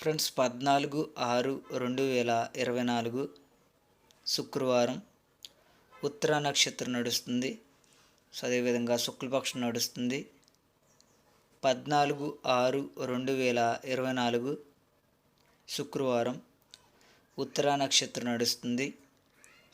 Friends పద్నాలుగు ఆరు రెండు వేల ఇరవై నాలుగు శుక్రవారం ఉత్తర నక్షత్రం నడుస్తుంది. సో అదేవిధంగా శుక్లపక్షం నడుస్తుంది. పద్నాలుగు ఆరు రెండు వేల ఇరవై నాలుగు శుక్రవారం ఉత్తర నక్షత్రం నడుస్తుంది.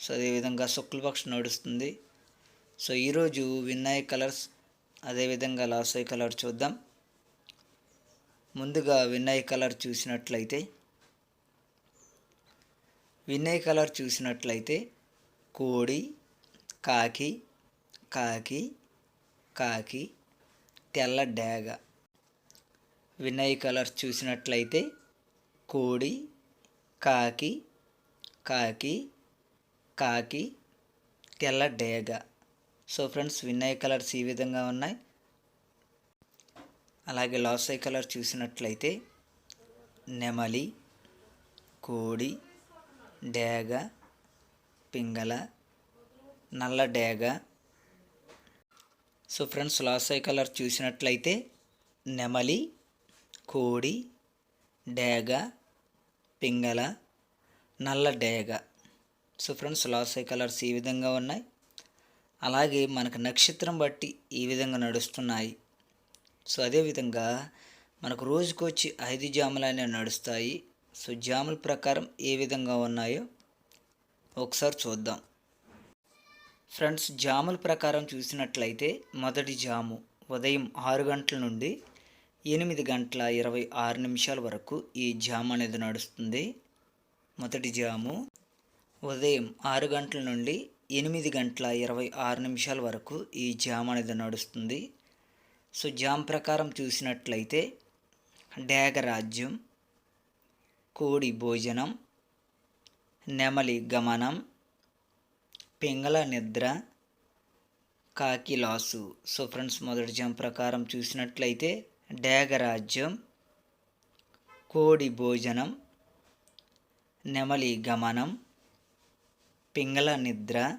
సో అదేవిధంగా శుక్లపక్షం నడుస్తుంది. సో ఈరోజు విన్నాయ్ కలర్స్ అదేవిధంగా లాసోయ్ కలర్ చూద్దాం. ముందుగా వినయ్ కలర్ చూసినట్లయితే వినయ్ కలర్ చూసినట్లయితే కోడి కాకి కాకి కాకి తెల్ల డేగ. వినయ్ కలర్ చూసినట్లయితే కోడి కాకి కాకి కాకి తెల్ల డేగ. సో ఫ్రెండ్స్ వినయ్ కలర్స్ ఈ విధంగా ఉన్నాయి. అలాగే లాసై కలర్ చూసినట్లయితే నెమలి కోడి డేగ పింగళ నల్ల డేగ. సో ఫ్రెండ్స్ లాసై కలర్ చూసినట్లయితే నెమలి కోడి డేగ పింగళ నల్ల డేగ. సో ఫ్రెండ్స్ లాసై కలర్స్ ఈ విధంగా ఉన్నాయి. అలాగే మనకు నక్షత్రం బట్టి ఈ విధంగా నడుస్తున్నాయి. సో అదేవిధంగా మనకు రోజుకు వచ్చి ఐదు జాములు అనేవి నడుస్తాయి. సో జాముల ప్రకారం ఏ విధంగా ఉన్నాయో ఒకసారి చూద్దాం. ఫ్రెండ్స్ జాముల ప్రకారం చూసినట్లయితే మొదటి జాము ఉదయం ఆరు గంటల నుండి ఎనిమిది గంటల ఇరవై ఆరు నిమిషాల వరకు ఈ జాము అనేది నడుస్తుంది. మొదటి జాము ఉదయం ఆరు గంటల నుండి ఎనిమిది గంటల ఇరవై ఆరు నిమిషాల వరకు ఈ జామ్ అనేది నడుస్తుంది. సో జామ్ ప్రకారం చూసినట్లయితే డేగరాజ్యం కోడి భోజనం నెమలి గమనం పింగళ నిద్ర కాకి లాసు. సో ఫ్రెండ్స్ మొదటి జామ్ ప్రకారం చూసినట్లయితే డేగరాజ్యం కోడి భోజనం నెమలి గమనం పింగళ నిద్ర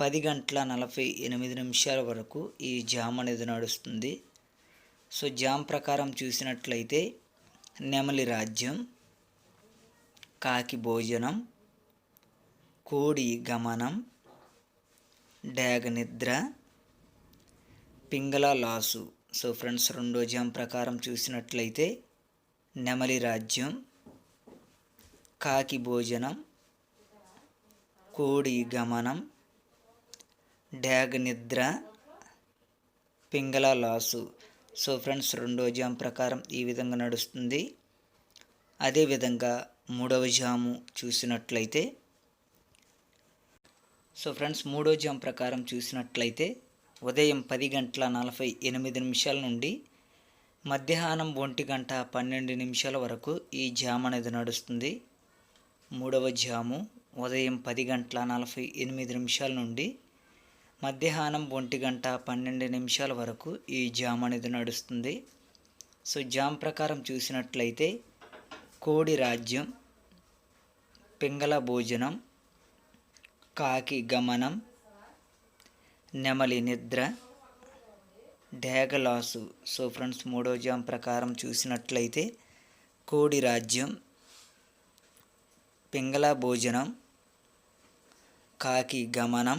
పది గంటల నలభై ఎనిమిది నిమిషాల వరకు ఈ జామ్ అనేది నడుస్తుంది. సో జామ్ ప్రకారం చూసినట్లయితే నెమలి రాజ్యం కాకి భోజనం కోడి గమనం డాగ నిద్ర పింగళ లాసు. సో ఫ్రెండ్స్ రెండో జామ్ ప్రకారం చూసినట్లయితే నెమలి రాజ్యం కాకి భోజనం కోడి గమనం డ్యాగ్ నిద్ర పింగళ లాసు. సో ఫ్రెండ్స్ రెండో జామ్ ప్రకారం ఈ విధంగా నడుస్తుంది. అదేవిధంగా మూడవ జాము చూసినట్లయితే సో ఫ్రెండ్స్ మూడో జామ్ ప్రకారం చూసినట్లయితే ఉదయం పది గంటల నలభై ఎనిమిది నిమిషాల నుండి మధ్యాహ్నం ఒంటి గంట పన్నెండు నిమిషాల వరకు ఈ జామ్ అనేది నడుస్తుంది. మూడవ జాము ఉదయం పది గంటల నలభై ఎనిమిది నిమిషాల నుండి మధ్యాహ్నం ఒంటి గంట పన్నెండు నిమిషాల వరకు ఈ జామ్ అనేది నడుస్తుంది. సో జామ్ ప్రకారం చూసినట్లయితే కోడి రాజ్యం పింగళ భోజనం కాకి గమనం నెమలి నిద్ర డేగలాసు సో ఫ్రెండ్స్ మూడో జామ్ ప్రకారం చూసినట్లయితే కోడి రాజ్యం పింగళ భోజనం కాకి గమనం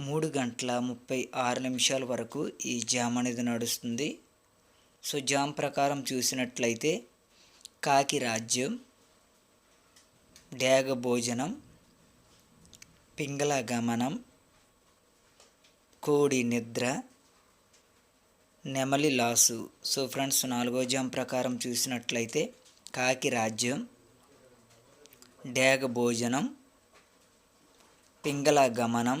మూడు గంటల ముప్పై ఆరు నిమిషాల వరకు ఈ జామ్ అనేది నడుస్తుంది. సో జామ్ ప్రకారం చూసినట్లయితే కాకి రాజ్యం డేగ భోజనం పింగళ గమనం కోడి నిద్ర నెమలి లాసు. సో ఫ్రెండ్స్ నాలుగో జామ్ ప్రకారం చూసినట్లయితే కాకి రాజ్యం డేగ భోజనం పింగళ గమనం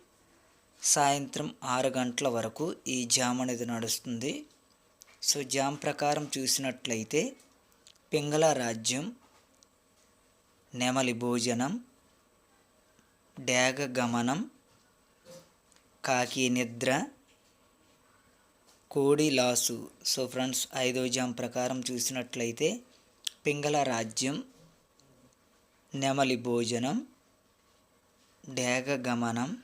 సాయంత్రం ఆరు గంటల వరకు ఈ జామ్ అనేది నడుస్తుంది. సో జామ్ ప్రకారం చూసినట్లయితే పింగళ రాజ్యం నెమలి భోజనం డేగ గమనం కాకి నిద్ర కోడి లాసు. సో ఫ్రెండ్స్ ఐదో జామ్ ప్రకారం చూసినట్లయితే పింగళ రాజ్యం నెమలి భోజనం డేగ గమనం